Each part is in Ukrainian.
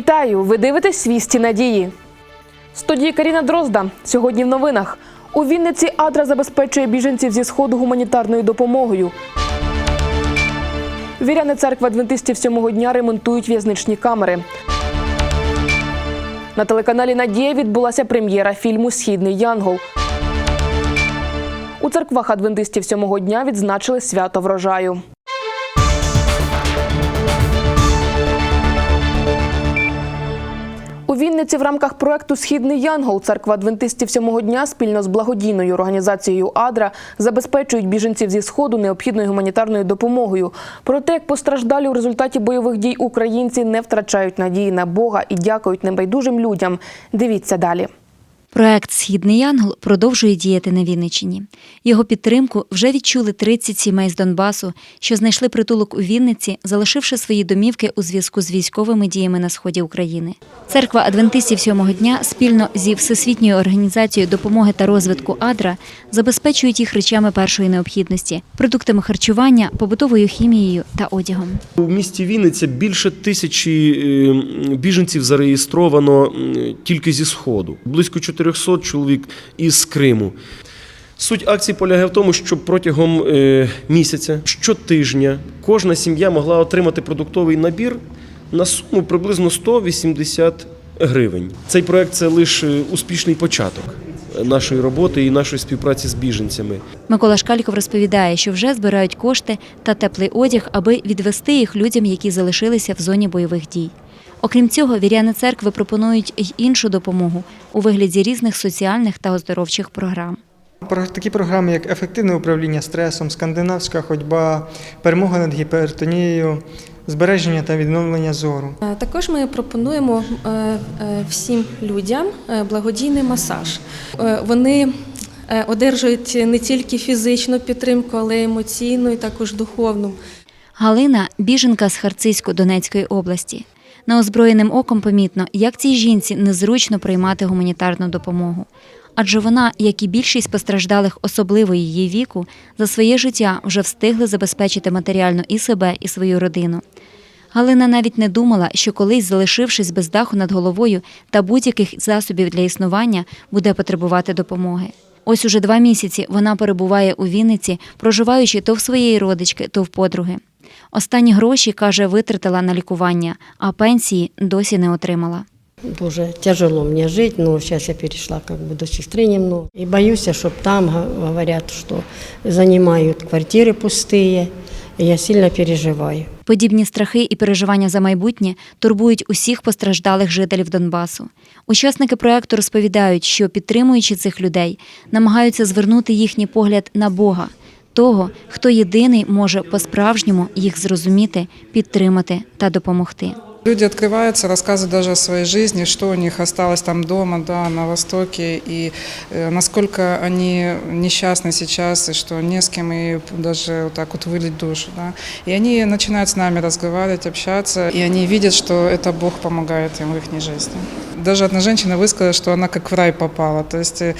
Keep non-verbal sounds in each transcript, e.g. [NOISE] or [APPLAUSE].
Вітаю! Ви дивитесь свісті надії. Студії Каріна Дрозда. Сьогодні в новинах. У Вінниці Адра забезпечує біженців зі сходу гуманітарною допомогою. Віряни церкви адвентистів сьомого дня ремонтують в'язничні камери. На телеканалі Надія відбулася прем'єра фільму Східний Янгол. У церквах адвентистів сьомого дня відзначили свято врожаю. У Вінниці в рамках проекту Східний Янгол церква адвентистів сьомого дня спільно з благодійною організацією Адра забезпечують біженців зі сходу необхідною гуманітарною допомогою. Про те, як постраждалі у результаті бойових дій українці не втрачають надії на Бога і дякують небайдужим людям. Дивіться далі. Проект Східний Янгол продовжує діяти на Вінниччині. Його підтримку вже відчули 30 сімей з Донбасу, що знайшли притулок у Вінниці, залишивши свої домівки у зв'язку з військовими діями на сході України. Церква адвентистів сьомого дня спільно зі Всесвітньою організацією допомоги та розвитку Адра забезпечують їх речами першої необхідності, продуктами харчування, побутовою хімією та одягом. У місті Вінниця більше тисячі е, біженців зареєстровано тільки зі Сходу, близько 400 чоловік із Криму. Суть акції полягає в тому, що протягом е, місяця, щотижня, кожна сім'я могла отримати продуктовий набір на суму приблизно 180 гривень. Цей проект це лише успішний початок нашої роботи і нашої співпраці з біженцями. Микола Шкальков розповідає, що вже збирають кошти та теплий одяг, аби відвести їх людям, які залишилися в зоні бойових дій. Окрім цього, віряни церкви пропонують й іншу допомогу у вигляді різних соціальних та оздоровчих програм. Такі програми, як ефективне управління стресом, скандинавська ходьба, перемога над гіпертонією, збереження та відновлення зору. Е, Також ми пропонуємо е, е, всім людям благодійний масаж. Вони одержують не тільки фізичну підтримку, але й емоційну і також духовну. Галина біженка з Харцизько-Донецької області. Неозброєним оком помітно, як цій жінці незручно приймати гуманітарну допомогу. Адже вона, як і більшість постраждалих, особливо її віку, за своє життя вже встигли забезпечити матеріально і себе, і свою родину. Галина навіть не думала, що колись, залишившись без даху над головою та будь-яких засобів для існування, буде потребувати допомоги. Ось уже два місяці вона перебуває у Вінниці, проживаючи то в своєї родички, то в подруги. Останні гроші, каже, витратила на лікування, а пенсії досі не отримала. Боже, тяжело мне жить, но сейчас я перешла как бы до сестры немного. И боюсь, чтобы там га- говорят, что занимают квартиры пустые. И я сильно переживаю. Подібні страхи і переживання за майбутнє турбують усіх постраждалих жителів Донбасу. Учасники проекту розповідають, що підтримуючи цих людей, намагаються звернути їхній погляд на Бога, того, хто єдиний може по-справжньому їх зрозуміти, підтримати та допомогти. Люди открываются, рассказывают даже о своей жизни, что у них осталось там дома, да, на Востоке, и э, насколько они несчастны сейчас, и что не с кем и даже вот так вот вылить душу. Да. И они начинают с нами разговаривать, общаться, и они видят, что это Бог помогает им в их жизни. Даже одна женщина высказала, что она как в рай попала. То есть э,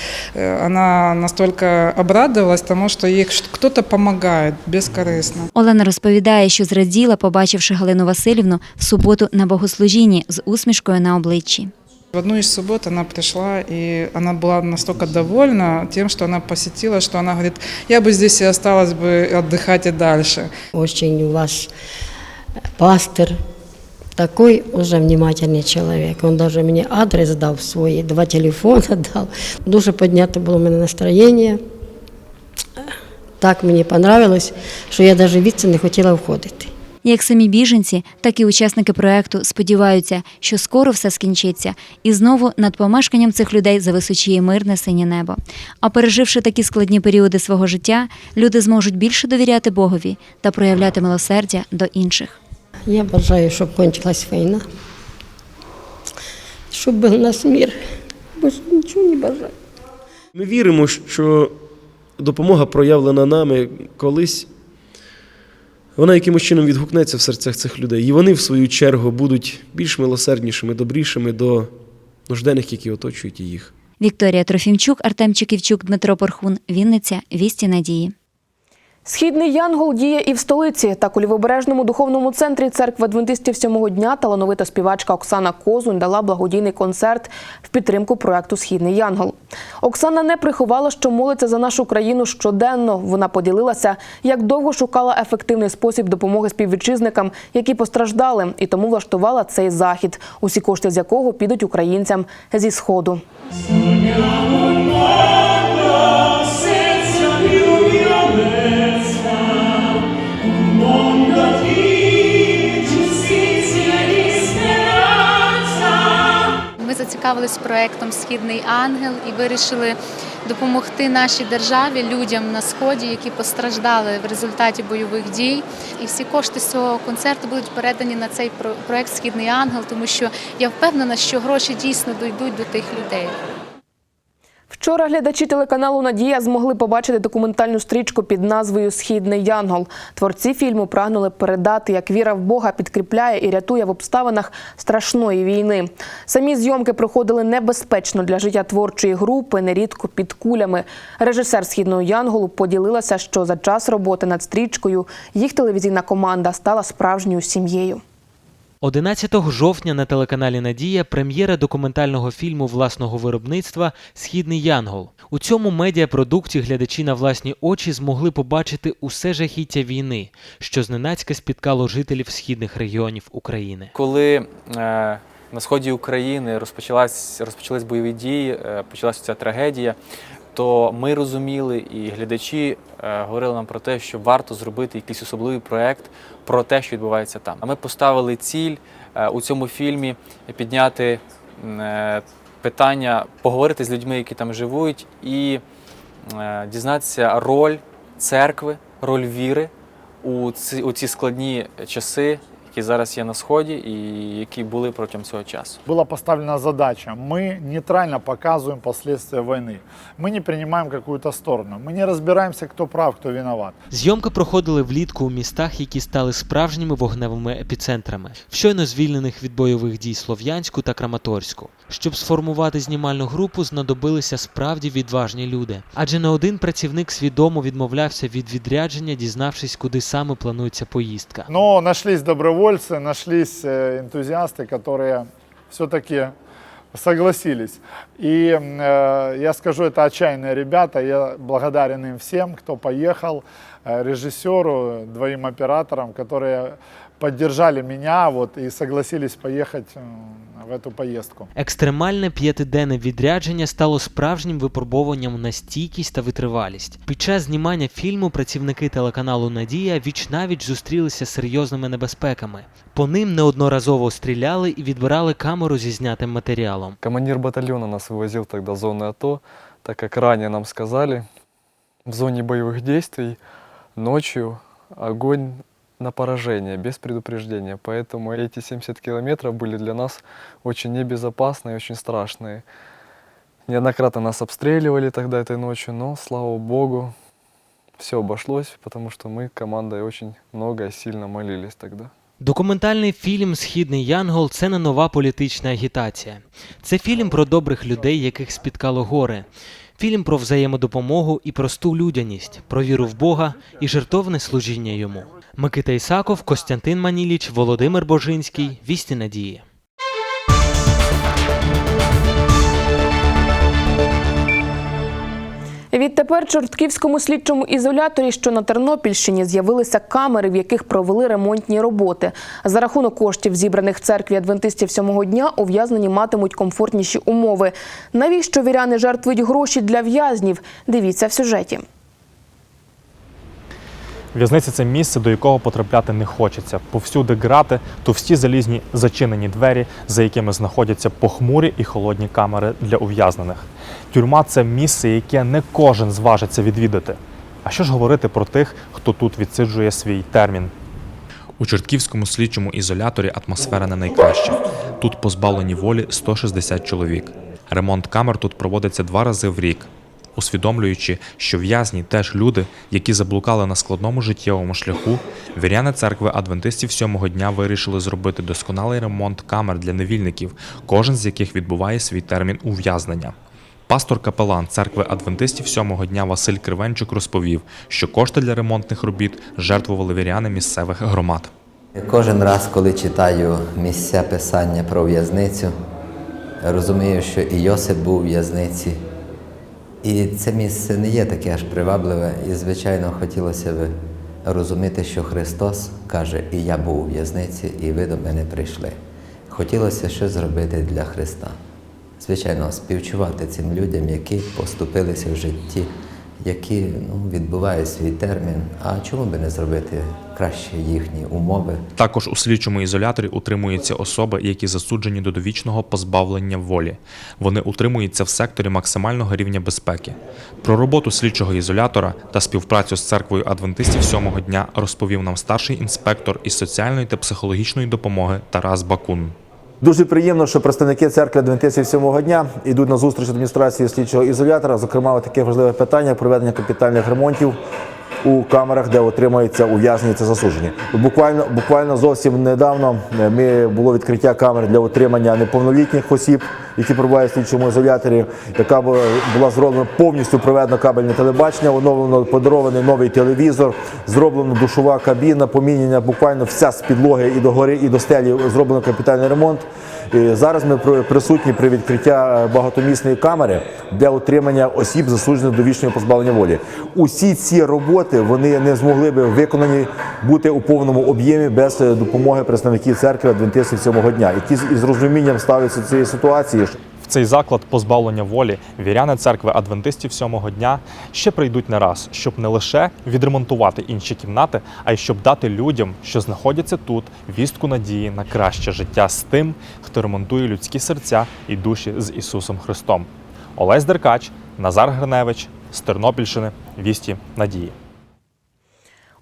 она настолько обрадовалась тому, что ей кто-то помогает бескорыстно. Олена розповідає, що зраділа, побачивши Галину Васильівну в суботу на богослужінні з усмішкою на обличчі. В одну из суббот она пришла, и она была настолько довольна тем, что она посетила, что она говорит, я бы здесь и осталась бы отдыхать и дальше. Очень у вас пастор такой уже внимательный человек. Он даже мне адрес дал свой, два телефона [LAUGHS] дал. Дуже поднято было у меня настроение. Так мені понравилось, що я навіть віці не хотіла входити. Як самі біженці, так і учасники проекту сподіваються, що скоро все скінчиться, і знову над помешканням цих людей зависочіє мирне синє небо. А переживши такі складні періоди свого життя, люди зможуть більше довіряти Богові та проявляти милосердя до інших. Я бажаю, щоб кончилась війна, щоб був у нас мир. Більше нічого не бажаю. Ми віримо, що допомога, проявлена нами колись, вона якимось чином відгукнеться в серцях цих людей. І вони, в свою чергу, будуть більш милосерднішими, добрішими до нужденних, які оточують їх. Вікторія Трофімчук, Артем Чиківчук, Дмитро Порхун, Вінниця, Вісті Надії. Східний Янгол діє і в столиці. Так у лівобережному духовному центрі церкви адвентистів сьомого дня талановита співачка Оксана Козунь дала благодійний концерт в підтримку проекту Східний Янгол. Оксана не приховала, що молиться за нашу країну щоденно. Вона поділилася, як довго шукала ефективний спосіб допомоги співвітчизникам, які постраждали, і тому влаштувала цей захід, усі кошти з якого підуть українцям зі сходу. Зацікавились проектом Східний ангел і вирішили допомогти нашій державі, людям на сході, які постраждали в результаті бойових дій. І всі кошти з цього концерту будуть передані на цей про- проект Східний ангел, тому що я впевнена, що гроші дійсно дійдуть до тих людей. Вчора глядачі телеканалу Надія змогли побачити документальну стрічку під назвою Східний Янгол. Творці фільму прагнули передати, як віра в Бога підкріпляє і рятує в обставинах страшної війни. Самі зйомки проходили небезпечно для життя творчої групи, нерідко під кулями. Режисер Східного Янголу поділилася, що за час роботи над стрічкою їх телевізійна команда стала справжньою сім'єю. 11 жовтня на телеканалі Надія прем'єра документального фільму власного виробництва Східний Янгол. У цьому медіапродукті глядачі на власні очі змогли побачити усе жахіття війни, що зненацька спіткало жителів східних регіонів України. Коли е, на сході України розпочалась, розпочались бойові дії, е, почалася ця трагедія, то ми розуміли, і глядачі е, говорили нам про те, що варто зробити якийсь особливий проект про те, що відбувається там. А ми поставили ціль е, у цьому фільмі підняти е, питання, поговорити з людьми, які там живуть, і дізнатися роль церкви, роль віри у ці, у ці складні часи, які зараз є на сході, і які були протягом цього часу. была поставлена задача. Мы нейтрально показываем последствия войны. Мы не принимаем какую-то сторону. Мы не разбираемся, кто прав, кто виноват. Зйомки проходили влітку у містах, які стали справжніми вогневими епіцентрами, в щойно звільнених від бойових дій Слов'янську та Краматорську. Щоб сформувати знімальну групу, знадобилися справді відважні люди. Адже не один працівник свідомо відмовлявся від відрядження, дізнавшись, куди саме планується поїздка. Но нашлись добровольцы, нашлись э, энтузиасты, которые все-таки согласились. И э, я скажу, это отчаянные ребята. Я благодарен им всем, кто поехал, э, режиссеру, двоим операторам, которые поддержали меня вот, и согласились поехать э, в эту поездку. Екстремальне п'ятиденне відрядження стало справжнім випробуванням на стійкість та витривалість. Під час знімання фільму працівники телеканалу Надія віч-навіч зустрілися з серйозними небезпеками. По ним неодноразово стріляли і відбирали камеру зі знятим матеріалом. Командир батальона нас вывозил тогда в зону АТО, так как ранее нам сказали, в зоне боевых действий ночью огонь на поражение, без предупреждения. Поэтому эти 70 километров были для нас очень небезопасные и очень страшные. Неоднократно нас обстреливали тогда этой ночью, но, слава богу, все обошлось, потому что мы командой очень много и сильно молились тогда. Документальний фільм Східний Янгол це не нова політична агітація. Це фільм про добрих людей, яких спіткало горе. Фільм про взаємодопомогу і просту людяність, про віру в Бога і жертовне служіння йому. Микита Ісаков, Костянтин Маніліч, Володимир Божинський. Вісті надії. Відтепер Чортківському слідчому ізоляторі, що на Тернопільщині, з'явилися камери, в яких провели ремонтні роботи. За рахунок коштів, зібраних церкві адвентистів сьомого дня, ув'язнені матимуть комфортніші умови. Навіщо віряни жертвують гроші для в'язнів? Дивіться в сюжеті. В'язниця це місце, до якого потрапляти не хочеться. Повсюди грати, товсті залізні зачинені двері, за якими знаходяться похмурі і холодні камери для ув'язнених. Тюрма це місце, яке не кожен зважиться відвідати. А що ж говорити про тих, хто тут відсиджує свій термін? У Чортківському слідчому ізоляторі атмосфера не найкраща. Тут позбавлені волі 160 чоловік. Ремонт камер тут проводиться два рази в рік, усвідомлюючи, що в'язні теж люди, які заблукали на складному життєвому шляху, віряни церкви адвентистів сьомого дня вирішили зробити досконалий ремонт камер для невільників, кожен з яких відбуває свій термін ув'язнення. Пастор капелан церкви адвентистів сьомого дня Василь Кривенчук розповів, що кошти для ремонтних робіт жертвували віряни місцевих громад. Кожен раз, коли читаю місця писання про в'язницю, розумію, що і Йосип був у в'язниці. І це місце не є таке аж привабливе, і, звичайно, хотілося б розуміти, що Христос каже, і я був у в'язниці, і ви до мене прийшли. Хотілося щось зробити для Христа. Звичайно, співчувати цим людям, які поступилися в житті, які ну, відбувають свій термін. А чому би не зробити краще їхні умови? Також у слідчому ізоляторі утримуються особи, які засуджені до довічного позбавлення волі. Вони утримуються в секторі максимального рівня безпеки. Про роботу слідчого ізолятора та співпрацю з церквою адвентистів сьомого дня розповів нам старший інспектор із соціальної та психологічної допомоги Тарас Бакун. Дуже приємно, що представники церкви Адвентистів сьомого дня йдуть на зустріч адміністрації слідчого ізолятора, зокрема таке важливе питання проведення капітальних ремонтів у камерах, де отримуються ув'язнені та засуджені. Буквально, буквально зовсім недавно е, ми було відкриття камер для утримання неповнолітніх осіб, які перебувають в слідчому ізоляторі, яка була, зроблена повністю проведено кабельне телебачення, оновлено подарований новий телевізор, зроблена душова кабіна, помінення буквально вся з підлоги і до гори, і до стелі зроблено капітальний ремонт. І зараз ми при- присутні при відкритті е, багатомісної камери для утримання осіб, засуджених до вічного позбавлення волі. Усі ці роботи вони не змогли би виконані бути у повному об'ємі без е, допомоги представників церкви адвентистів сьомого дня, які з- розумінням ставляться до цієї ситуації. Цей заклад позбавлення волі віряни церкви адвентистів сьомого дня ще прийдуть не раз, щоб не лише відремонтувати інші кімнати, а й щоб дати людям, що знаходяться тут, вістку надії на краще життя з тим, хто ремонтує людські серця і душі з Ісусом Христом. Олесь Деркач, Назар Гриневич з Тернопільщини. Вісті надії.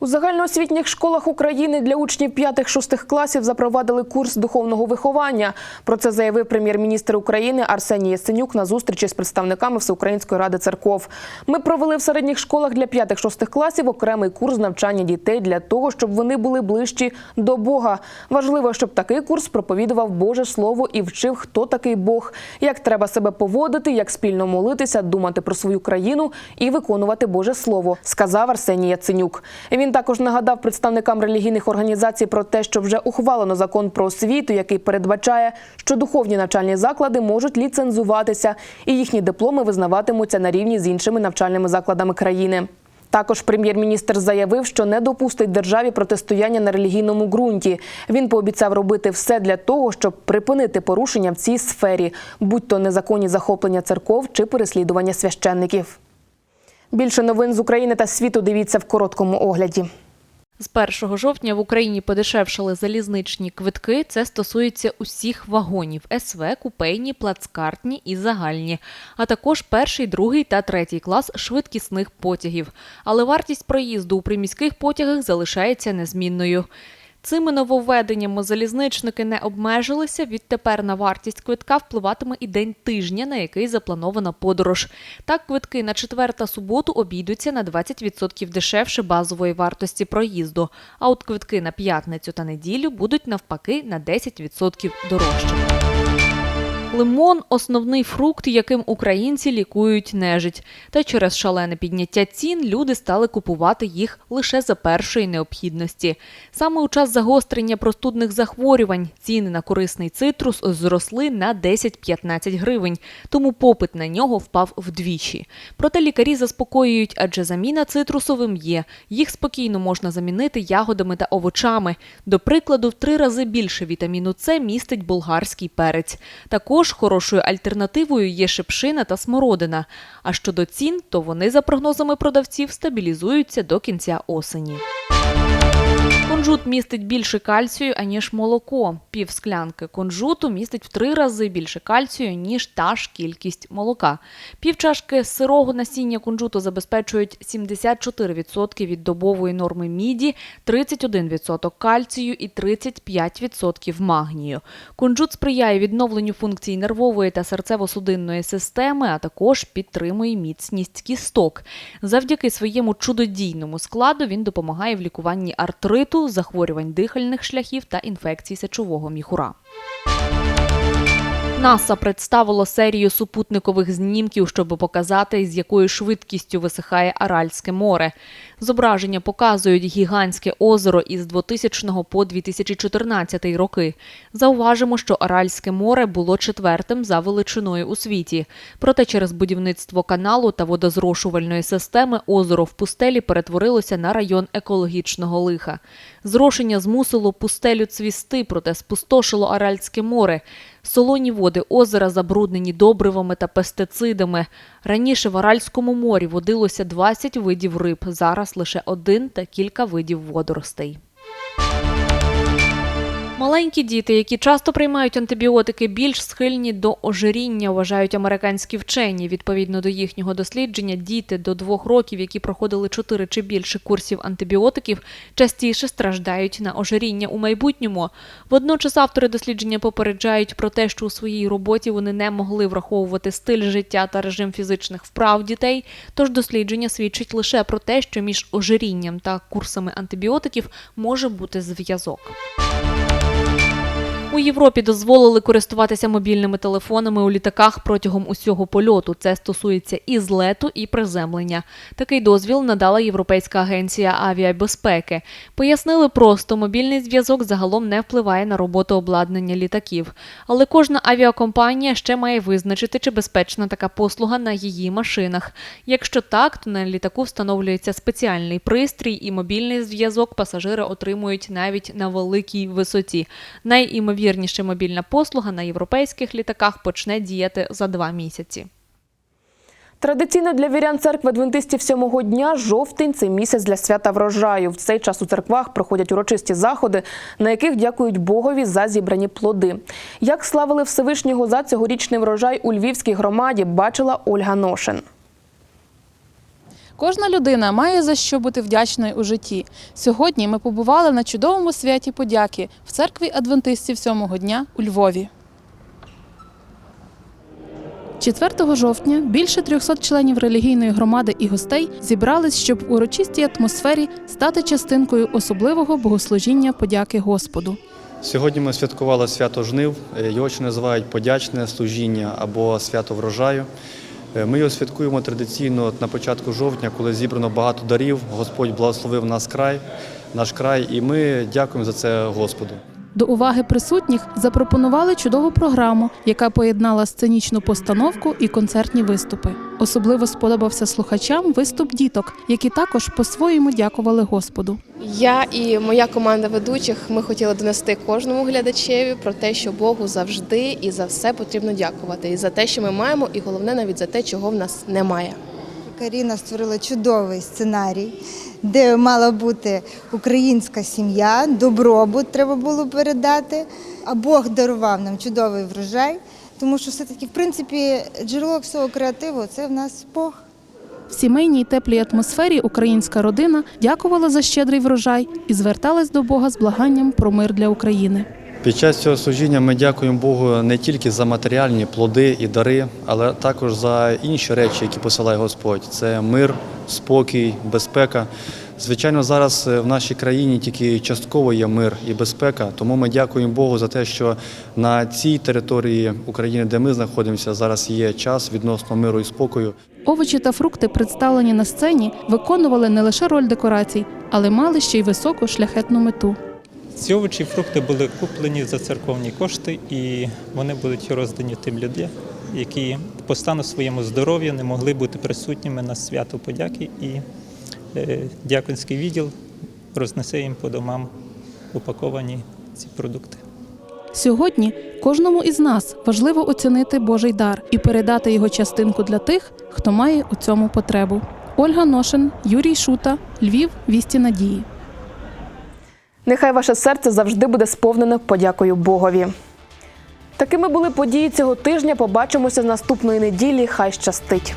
У загальноосвітніх школах України для учнів 5-6 класів запровадили курс духовного виховання. Про це заявив прем'єр-міністр України Арсеній Яценюк на зустрічі з представниками Всеукраїнської ради церков. Ми провели в середніх школах для 5-6 класів окремий курс навчання дітей для того, щоб вони були ближчі до Бога. Важливо, щоб такий курс проповідував Боже Слово і вчив, хто такий Бог, як треба себе поводити, як спільно молитися, думати про свою країну і виконувати Боже Слово, сказав Арсеній Яценюк. Він також нагадав представникам релігійних організацій про те, що вже ухвалено закон про освіту, який передбачає, що духовні навчальні заклади можуть ліцензуватися, і їхні дипломи визнаватимуться на рівні з іншими навчальними закладами країни. Також прем'єр-міністр заявив, що не допустить державі протистояння на релігійному ґрунті. Він пообіцяв робити все для того, щоб припинити порушення в цій сфері, будь то незаконні захоплення церков чи переслідування священників. Більше новин з України та світу дивіться в короткому огляді. З 1 жовтня в Україні подешевшали залізничні квитки. Це стосується усіх вагонів СВ, купейні, плацкартні і загальні, а також перший, другий та третій клас швидкісних потягів. Але вартість проїзду у приміських потягах залишається незмінною. Цими нововведеннями залізничники не обмежилися. Відтепер на вартість квитка впливатиме і день тижня, на який запланована подорож. Так, квитки на четвер та суботу обійдуться на 20% дешевше базової вартості проїзду. А от квитки на п'ятницю та неділю будуть навпаки на 10% дорожчими. Лимон основний фрукт, яким українці лікують нежить. Та через шалене підняття цін люди стали купувати їх лише за першої необхідності. Саме у час загострення простудних захворювань ціни на корисний цитрус зросли на 10-15 гривень, тому попит на нього впав вдвічі. Проте лікарі заспокоюють, адже заміна цитрусовим є. Їх спокійно можна замінити ягодами та овочами. До прикладу, в три рази більше вітаміну С містить болгарський перець. Також хорошою альтернативою є шипшина та смородина. А щодо цін, то вони, за прогнозами продавців, стабілізуються до кінця осені. Кунжут містить більше кальцію, аніж молоко. Пів склянки кунжуту містить в три рази більше кальцію, ніж та ж кількість молока. Пів чашки сирого насіння кунжуту забезпечують 74% від добової норми міді, 31% кальцію і 35% магнію. Кунжут сприяє відновленню функцій нервової та серцево-судинної системи, а також підтримує міцність кісток. Завдяки своєму чудодійному складу він допомагає в лікуванні артриту, захворювань дихальних шляхів та інфекцій сечового міхура. НАСА представило серію супутникових знімків, щоб показати, з якою швидкістю висихає Аральське море. Зображення показують гігантське озеро із 2000 по 2014 роки. Зауважимо, що Аральське море було четвертим за величиною у світі. Проте через будівництво каналу та водозрошувальної системи озеро в пустелі перетворилося на район екологічного лиха. Зрошення змусило пустелю цвісти, проте спустошило Аральське море. Солоні води озера забруднені добривами та пестицидами. Раніше в Аральському морі водилося 20 видів риб, зараз лише один та кілька видів водоростей. Маленькі діти, які часто приймають антибіотики, більш схильні до ожиріння, вважають американські вчені. Відповідно до їхнього дослідження, діти до двох років, які проходили чотири чи більше курсів антибіотиків, частіше страждають на ожиріння у майбутньому. Водночас автори дослідження попереджають про те, що у своїй роботі вони не могли враховувати стиль життя та режим фізичних вправ дітей. Тож дослідження свідчить лише про те, що між ожирінням та курсами антибіотиків може бути зв'язок. У Європі дозволили користуватися мобільними телефонами у літаках протягом усього польоту. Це стосується і злету, і приземлення. Такий дозвіл надала Європейська агенція авіабезпеки. Пояснили просто, мобільний зв'язок загалом не впливає на роботу обладнання літаків. Але кожна авіакомпанія ще має визначити, чи безпечна така послуга на її машинах. Якщо так, то на літаку встановлюється спеціальний пристрій, і мобільний зв'язок пасажири отримують навіть на великій висоті. Найімовірніше мобільна послуга на європейських літаках почне діяти за два місяці. Традиційно для вірян церкви адвентистів сьомого дня жовтень це місяць для свята врожаю. В цей час у церквах проходять урочисті заходи, на яких дякують Богові за зібрані плоди. Як славили Всевишнього за цьогорічний врожай у Львівській громаді, бачила Ольга Ношин. Кожна людина має за що бути вдячною у житті. Сьогодні ми побували на чудовому святі подяки в церкві адвентистів сьомого дня у Львові. 4 жовтня більше 300 членів релігійної громади і гостей зібрались, щоб в урочистій атмосфері стати частинкою особливого богослужіння подяки Господу. Сьогодні ми святкували свято жнив, е, його ще називають подячне служіння або свято врожаю. Е, Ми його святкуємо традиційно на початку жовтня, коли зібрано багато дарів. Господь благословив нас край, наш край, і ми дякуємо за це Господу. До уваги присутніх запропонували чудову програму, яка поєднала сценічну постановку і концертні виступи. Особливо сподобався слухачам виступ діток, які також по-своєму дякували Господу. Я і моя команда ведучих ми хотіли донести кожному глядачеві про те, що Богу завжди і за все потрібно дякувати. І за те, що ми маємо, і головне навіть за те, чого в нас немає. Каріна створила чудовий сценарій, де мала бути українська сім'я, добробут треба було передати. А Бог дарував нам чудовий врожай, тому що все-таки, в принципі, джерело всього креативу це в нас Бог. В сімейній теплій атмосфері українська родина дякувала за щедрий врожай і зверталась до Бога з благанням про мир для України. Під час цього служіння ми дякуємо Богу не тільки за матеріальні плоди і дари, але також за інші речі, які посилає Господь. Це мир, спокій, безпека. Звичайно, зараз е, в нашій країні тільки частково є мир і безпека, тому ми дякуємо Богу за те, що на цій території України, де ми знаходимося, зараз є час відносно миру і спокою. Овочі та фрукти, представлені на сцені, виконували не лише роль декорацій, але мали ще й високу шляхетну мету. Ці овочі і фрукти були куплені за церковні кошти, і вони будуть роздані тим людям, які по стану своєму здоров'я не могли бути присутніми на свято подяки. І е, дякунський відділ рознесе їм по домам упаковані ці продукти. Сьогодні кожному із нас важливо оцінити Божий дар і передати його частинку для тих, хто має у цьому потребу. Ольга Ношин, Юрій Шута, Львів, вісті надії. Нехай ваше серце завжди буде сповнене подякою Богові. Такими були події цього тижня. Побачимося з наступної неділі. Хай щастить!